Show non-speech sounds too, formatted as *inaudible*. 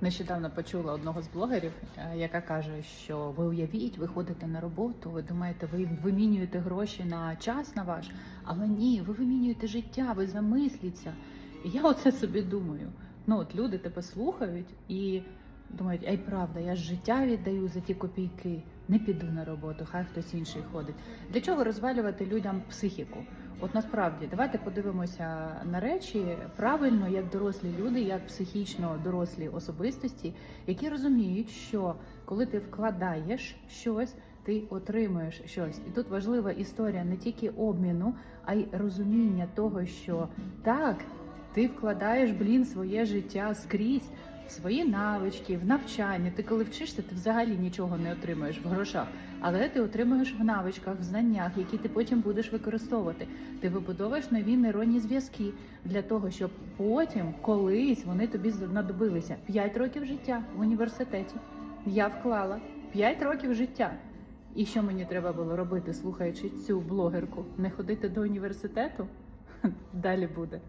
Нещодавно почула одного з блогерів, е, яка каже, що ви уявіть, ви ходите на роботу, ви думаєте, ви вимінюєте гроші на час на ваш, але ні, ви вимінюєте життя, ви замисліться. І я оце собі думаю. Ну от люди тебе слухають і думають, ей, правда, я ж життя віддаю за ті копійки, не піду на роботу, хай хтось інший ходить. Для чого розвалювати людям психіку? От насправді давайте подивимося на речі правильно, як дорослі люди, як психічно дорослі особистості, які розуміють, що коли ти вкладаєш щось, ти отримуєш щось. І тут важлива історія не тільки обміну, а й розуміння того, що так, ти вкладаєш блін своє життя скрізь. Свої навички, в навчання. Ти коли вчишся, ти взагалі нічого не отримуєш в грошах, але ти отримуєш в навичках, в знаннях, які ти потім будеш використовувати. Ти вибудовуєш нові нейронні зв'язки для того, щоб потім колись вони тобі знадобилися. П'ять років життя в університеті. Я вклала п'ять років життя. І що мені треба було робити, слухаючи цю блогерку? Не ходити до університету? *laughs* Далі буде.